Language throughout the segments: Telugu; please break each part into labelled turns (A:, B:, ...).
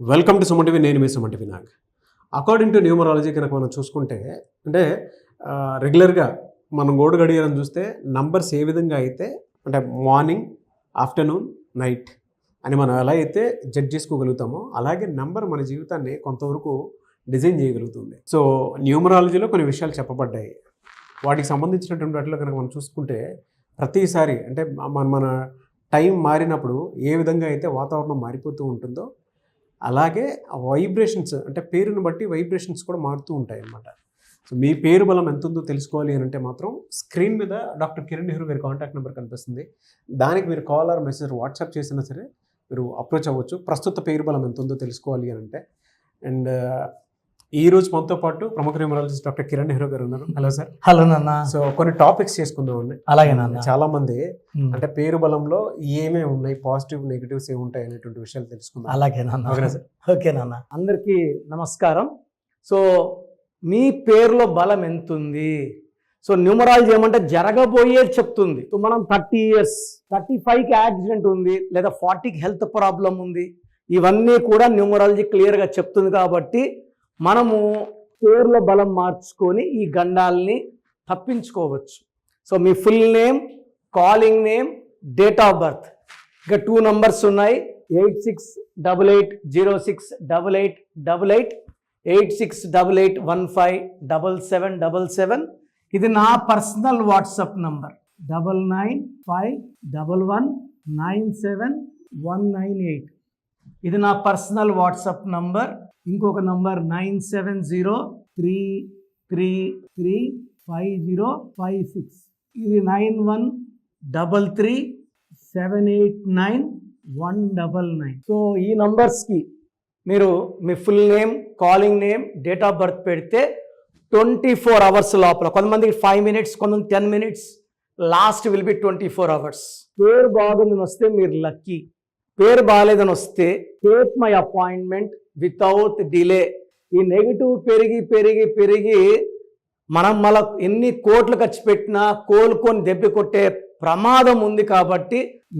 A: వెల్కమ్ టు సుమంటివి నేను మీ Suman TV Nag. According to numerology కనుక మనం చూసుకుంటే అంటే రెగ్యులర్గా మనం గోడు గడియారం చూస్తే నంబర్స్ ఏ విధంగా అయితే అంటే మార్నింగ్ ఆఫ్టర్నూన్ నైట్ అని మనం ఎలా అయితే జడ్జ్ చేసుకోగలుగుతామో అలాగే నంబర్ మన జీవితాన్ని కొంతవరకు డిజైన్ చేయగలుగుతుంది. సో న్యూమరాలజీలో కొన్ని విషయాలు చెప్పబడ్డాయి. వాటికి సంబంధించినటువంటి వాటిలో కనుక మనం చూసుకుంటే ప్రతిసారి అంటే మన మన టైం మారినప్పుడు ఏ విధంగా అయితే వాతావరణం మారిపోతూ ఉంటుందో అలాగే వైబ్రేషన్స్ అంటే పేరుని బట్టి వైబ్రేషన్స్ కూడా మారుతూ ఉంటాయి అన్నమాట సో మీ పేరు బలం ఎంత ఉందో తెలుసుకోవాలి అని అంటే మాత్రం స్క్రీన్ మీద డాక్టర్ కిరణ్ నెహ్రూ గారి కాంటాక్ట్ నెంబర్ కనిపిస్తుంది. దానికి మీరు కాల్ ఆర్ మెసేజ్ వాట్సాప్ చేసినా సరే మీరు అప్రోచ్ అవ్వచ్చు. ప్రస్తుత పేరు బలం ఎంత ఉందో తెలుసుకోవాలి అని అంటే. అండ్ ఈ రోజు మనతో పాటు ప్రముఖ న్యూమరాలజిస్ట్ డాక్టర్ కిరణ్ నెహ్రూ గారు ఉన్నారు. Hello sir.
B: హలో నాన్న.
A: సో కొన్ని టాపిక్స్ చేసుకుందామండి
B: అలాగే నాన్న.
A: చాలా మంది అంటే పేరు బలంలో ఏమేమి ఉన్నాయి పాజిటివ్ నెగిటివ్స్ ఏమి ఉంటాయి అనేటువంటి విషయాలు తెలుసుకుందాం.
B: అలాగే నాన్న.
A: ఓకేనా సార్?
B: ఓకే నాన్న. అందరికీ నమస్కారం. సో మీ పేరులో బలం ఎంత ఉంది సో న్యూమరాలజీ ఏమంటే జరగబోయేది చెప్తుంది. సో మనం థర్టీ ఇయర్స్ థర్టీ ఫైవ్కి యాక్సిడెంట్ ఉంది లేదా ఫార్టీకి హెల్త్ ప్రాబ్లం ఉంది ఇవన్నీ కూడా న్యూమరాలజీ క్లియర్గా చెప్తుంది కాబట్టి మనము పేర్ల బలం మార్చుకొని ఈ గండాల్ని తప్పించుకోవచ్చు. So me full name calling name date of birth. ఇక టూ నంబర్స్ ఉన్నాయి. Eight six double eight zero six double eight double eight eight six double eight one five double seven double seven. ఇది నా personal WhatsApp number. Double nine five double one nine seven one nine eight. ఇది నా పర్సనల్ వాట్సాప్ నంబర్. ఇంకొక number nine seven zero three three three five zero five six. ఇది nine one double three seven eight nine one double nine. So ఈ నంబర్స్కి మీరు మీ full name calling name date of birth పెడితే ట్వంటీ ఫోర్ అవర్స్ లోపల కొంతమందికి ఫైవ్ మినిట్స్ కొంతమంది ten minutes last will be twenty four hours. పేరు బాగుందని వస్తే మీరు లక్కీ. పేరు బాగాలేదని వస్తే take my appointment without delay ఈ నెగిటివ్ పెరిగి పెరిగి పెరిగి మనం మళ్ళా ఎన్ని కోట్లు ఖర్చు పెట్టినా కోలుకొని దెబ్బ కొట్టే ప్రమాదం ఉంది కాబట్టి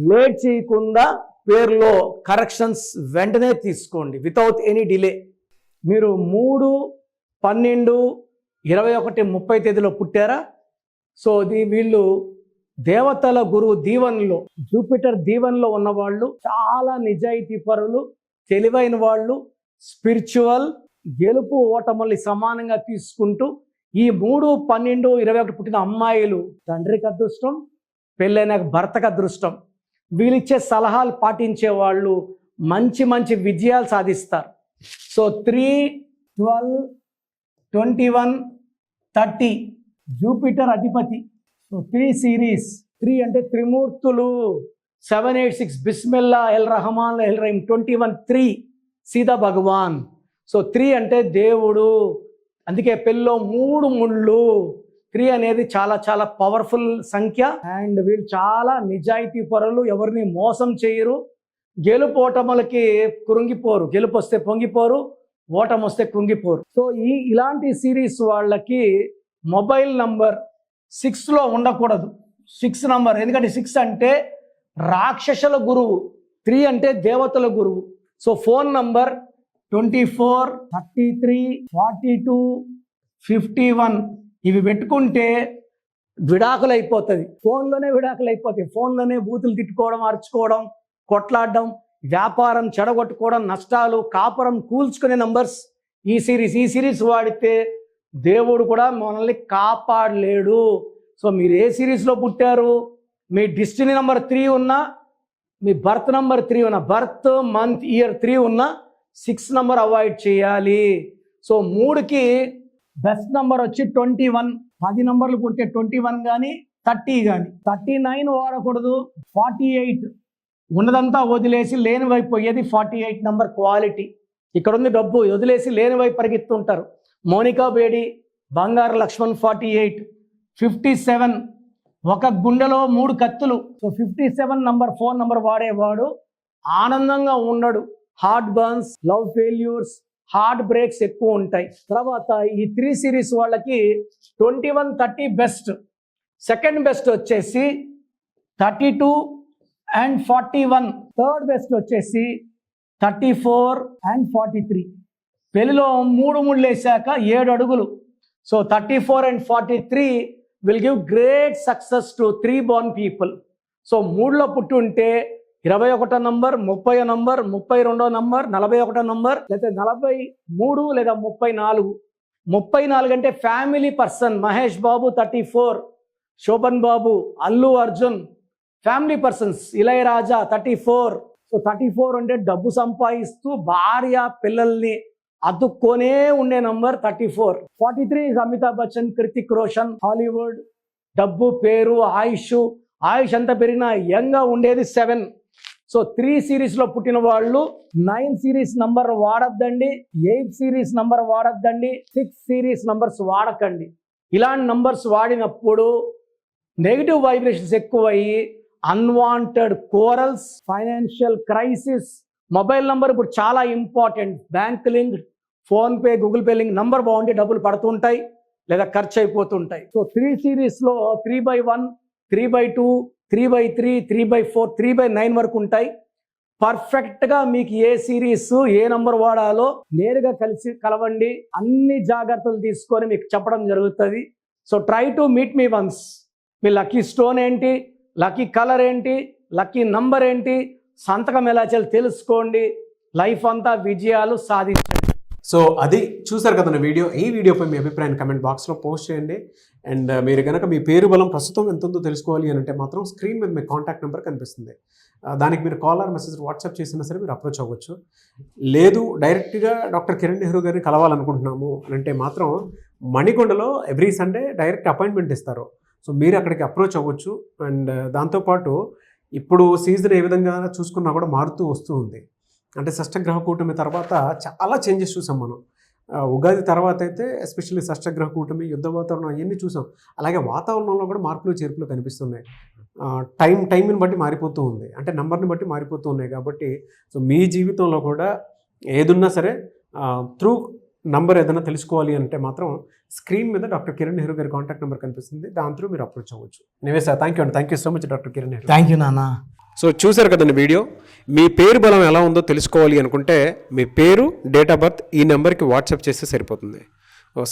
B: లేట్ చేయకుండా పేరులో కరెక్షన్స్ వెంటనే తీసుకోండి వితౌట్ ఎనీ డిలే మీరు మూడు పన్నెండు ఇరవై ఒకటి ముప్పై తేదీలో పుట్టారా? సో ఇది వీళ్ళు దేవతల గురువు దీవెనలో జూపిటర్ దీవెనలో ఉన్నవాళ్ళు చాలా నిజాయితీ పరులు తెలివైన వాళ్ళు స్పిరిచువల్ గెలుపు ఓటముల్ని సమానంగా తీసుకుంటూ ఈ మూడు పన్నెండు ఇరవై ఒకటి పుట్టిన అమ్మాయిలు తండ్రికి అదృష్టం పెళ్ళైన భర్తకు అదృష్టం. వీళ్ళిచ్చే సలహాలు పాటించే వాళ్ళు మంచి మంచి విజయాలు సాధిస్తారు. So three twelve twenty one thirty Jupiter అధిపతి. సో త్రీ సిరీస్ త్రీ అంటే త్రిమూర్తులు. సెవెన్ ఎయిట్ సిక్స్ బిస్మిల్లా ఎల్ రహమాన్ ఎల్ రహీం ట్వంటీ వన్ త్రీ సీతా భగవాన్. సో త్రీ అంటే దేవుడు. అందుకే పెళ్ళిలో మూడు ముళ్ళు. త్రీ అనేది చాలా చాలా పవర్ఫుల్ సంఖ్య. అండ్ వీళ్ళు చాలా నిజాయితీ పరులు ఎవరిని మోసం చేయరు. గెలుపు ఓటములకి కృంగిపోరు. గెలుపు వస్తే పొంగిపోరు ఓటం వస్తే కృంగిపోరు. సో ఈ ఇలాంటి సిరీస్ వాళ్ళకి మొబైల్ నంబర్ సిక్స్లో ఉండకూడదు. Six number. ఎందుకంటే సిక్స్ అంటే రాక్షసుల గురువు. త్రీ అంటే దేవతల గురువు. So phone number twenty four thirty three forty two fifty one ఇవి పెట్టుకుంటే విడాకులు అయిపోతుంది ఫోన్లోనే విడాకులు అయిపోతాయి ఫోన్లోనే బూతులు తిట్టుకోవడం అరుచుకోవడం కొట్లాడడం వ్యాపారం చెడగొట్టుకోవడం నష్టాలు కాపురం కూల్చుకునే నంబర్స్ ఈ సిరీస్. ఈ సిరీస్ వాడితే దేవుడు కూడా మనల్ని కాపాడలేడు. సో మీరు ఏ సిరీస్లో పుట్టారు? మీ డిస్టినీ నెంబర్ త్రీ ఉన్నా మీ బర్త్ నెంబర్ త్రీ ఉన్న బర్త్ మంత్ ఇయర్ త్రీ ఉన్న సిక్స్ నెంబర్ అవాయిడ్ చేయాలి. సో మూడుకి బెస్ట్ నెంబర్ వచ్చి ట్వంటీ వన్. పది నంబర్లు కొడితే ట్వంటీ వన్ కానీ థర్టీ కానీ థర్టీ నైన్ వాడకూడదు ఫార్టీ ఎయిట్. ఉన్నదంతా వదిలేసి లేని వైపు పోయేది ఫార్టీ ఎయిట్ నెంబర్ క్వాలిటీ. ఇక్కడ ఉంది డబ్బు వదిలేసి లేని వైపు పరిగెత్తుంటారు. Monica Bedi Bangaru Laxman forty eight. Fifty seven. ఒక గుండెలో మూడు కత్తులు. So fifty seven number phone number వాడేవాడు. ఆనందంగా ఉండడు. Heart burns love failures heart breaks ఎక్కువ ఉంటాయి. తర్వాత ఈ త్రీ సిరీస్ వాళ్ళకి twenty one thirty best second best వచ్చేసి thirty two and forty one third best వచ్చేసి thirty four and forty three పెళ్ళిలో మూడు ముళ్ళు వేసాక ఏడు అడుగులు. So thirty four and forty three will give great success to three born people so మూడులో పుట్టి ఉంటే ఇరవై ఒకటో నంబర్ ముప్పై నంబర్ ముప్పై రెండో నంబర్ నలభై ఒకటో నంబర్ లేదా నలభై మూడు లేదా ముప్పై నాలుగు ముప్పై నాలుగు అంటే family person Mahesh Babu thirty four Shobhan Babu Allu Arjun family persons Ilaiyaraaja thirty four so thirty four అంటే డబ్బు సంపాదిస్తూ భార్య పిల్లల్ని అతుక్కొనే ఉండే number thirty four forty three Amitabh Bachchan Hrithik Roshan Hollywood డబ్బు పేరు ఆయుష్. ఆయుష్ ఎంత పెరిగినా యంగా ఉండేది సెవెన్ సో త్రీ సిరీస్లో పుట్టిన వాళ్ళు నైన్ సిరీస్ నంబర్ వాడద్దండి ఎయిట్ సిరీస్ నంబర్ వాడద్దండి సిక్స్ సిరీస్ నంబర్స్ వాడకండి. ఇలాంటి నంబర్స్ వాడినప్పుడు నెగిటివ్ వైబ్రేషన్స్ ఎక్కువయ్యి unwanted quarrels financial crisis mobile number ఇప్పుడు చాలా important. Bank link PhonePe Google pay link number బాగుంటే డబ్బులు పడుతుంటాయి లేదా ఖర్చు అయిపోతుంటాయి సో త్రీ సిరీస్లో three by one three by two three by three three by four three by nine వరకు ఉంటాయి. పర్ఫెక్ట్గా మీకు ఏ సిరీస్ ఏ నంబర్ వాడాలో నేరుగా కలిసి కలవండి. అన్ని జాగ్రత్తలు తీసుకొని మీకు చెప్పడం జరుగుతుంది. So try to meet me once. Me lucky stone ఏంటి? లక్కీ కలర్ ఏంటి? లక్కీ నంబర్ ఏంటి? సంతకం ఎలా చేయాలి తెలుసుకోండి. లైఫ్ అంతా విజయాలు సాధించండి.
A: సో అది చూసారు కదా వీడియో. ఈ వీడియోపై మీ అభిప్రాయాన్ని కమెంట్ బాక్స్లో పోస్ట్ చేయండి. అండ్ మీరు కనుక మీ పేరు బలం ప్రస్తుతం ఎంత ఉందో తెలుసుకోవాలి అని అంటే మాత్రం స్క్రీన్ మీద మీ కాంటాక్ట్ నెంబర్ కనిపిస్తుంది. దానికి మీరు కాల్ ఆర్ మెసేజ్ వాట్సాప్ చేసినా సరే మీరు అప్రోచ్ అవ్వచ్చు. లేదు డైరెక్ట్గా డాక్టర్ కిరణ్ నెహ్రూ గారిని కలవాలనుకుంటున్నాము అని అంటే మాత్రం మణికొండలో ఎవ్రీ సండే డైరెక్ట్ అపాయింట్మెంట్ ఇస్తారు. సో మీరు అక్కడికి అప్రోచ్ అవ్వచ్చు. అండ్ దాంతోపాటు ఇప్పుడు సీజన్ ఏ విధంగా చూసుకున్నా కూడా మారుతూ వస్తూ ఉంది. అంటే షష్టగ్రహ కూటమి తర్వాత చాలా చేంజెస్ చూసాం మనం. ఉగాది తర్వాత అయితే ఎస్పెషల్లీ షష్టగ్రహ కూటమి యుద్ధ వాతావరణం అవన్నీ చూసాం. అలాగే వాతావరణంలో కూడా మార్పులు చేర్పులు కనిపిస్తున్నాయి. టైం టైంని బట్టి మారిపోతూ ఉంది. అంటే నెంబర్ని బట్టి మారిపోతూ ఉన్నాయి కాబట్టి సో మీ జీవితంలో కూడా ఏదున్నా సరే త్రూ నంబర్ ఏదైనా తెలుసుకోవాలి అంటే మాత్రం స్క్రీన్ మీద డాక్టర్ కిరణ్ నెహ్రూ గారి కాంటాక్ట్ నెంబర్ కనిపిస్తుంది. దాని త్రూ మీరు అప్రోచ్ అవ్వచ్చు. నివే సార్ థ్యాంక్ యూ అండి. Thank you so much doctor Kiran Nehru.
B: Thank you నాన్న
A: సో చూశారు కదండి వీడియో? మీ పేరు బలం ఎలా ఉందో తెలుసుకోవాలి అనుకుంటే మీ పేరు డేట్ ఆఫ్ బర్త్ ఈ నెంబర్కి వాట్సాప్ చేస్తే సరిపోతుంది.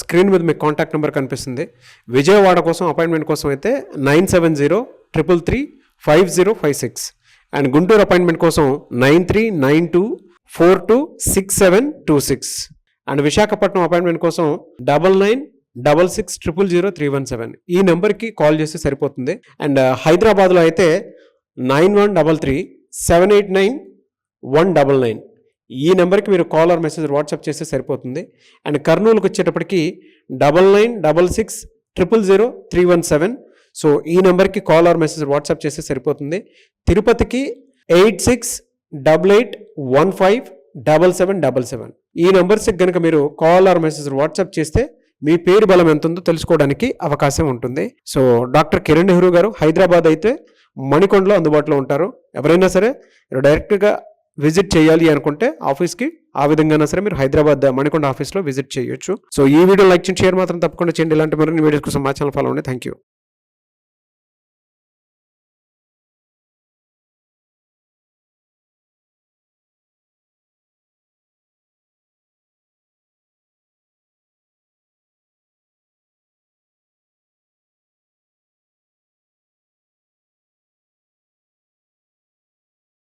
A: స్క్రీన్ మీద మీకు కాంటాక్ట్ నెంబర్ కనిపిస్తుంది. విజయవాడ కోసం అపాయింట్మెంట్ కోసం అయితే nine seven zero triple three five zero five six. And Guntur appointment కోసం nine three nine two four two six seven two six. And Visakhapatnam appointment కోసం double nine double six triple zero three one seven. ఈ నెంబర్కి కాల్ చేస్తే సరిపోతుంది. అండ్ uh, హైదరాబాద్లో అయితే nine one double three seven eight nine one double nine. ఈ నెంబర్కి మీరు కాల్ ఆర్ మెసేజ్ వాట్సాప్ చేస్తే సరిపోతుంది. అండ్ కర్నూలుకి వచ్చేటప్పటికి double nine double six triple zero three one seven. So ఈ నెంబర్కి కాల్ ఆర్ మెసేజ్ వాట్సాప్ చేస్తే సరిపోతుంది. తిరుపతికి eight six double eight one five double seven double seven. ఈ నెంబర్స్కి కనుక మీరు కాల్ ఆర్ మెసేజ్ వాట్సాప్ చేస్తే మీ పేరు బలం ఎంత ఉందో తెలుసుకోవడానికి అవకాశం ఉంటుంది. సో డాక్టర్ కిరణ్ నెహ్రూ గారు హైదరాబాద్ అయితే మణికొండలో అందుబాటులో ఉంటారు. ఎవరైనా సరే మీరు డైరెక్ట్గా విజిట్ చేయాలి అనుకుంటే ఆఫీస్కి ఆ విధంగా సరే మీరు హైదరాబాద్ మణికొండ ఆఫీస్లో విజిట్ చేయొచ్చు. సో ఈ వీడియో లైక్ చేయండి షేర్ మాత్రం తప్పకుండా చేయండి. ఇలాంటి మరిన్ని వీడియోస్ కోసం మా ఛానల్ ఫాలో అండి థ్యాంక్ యూ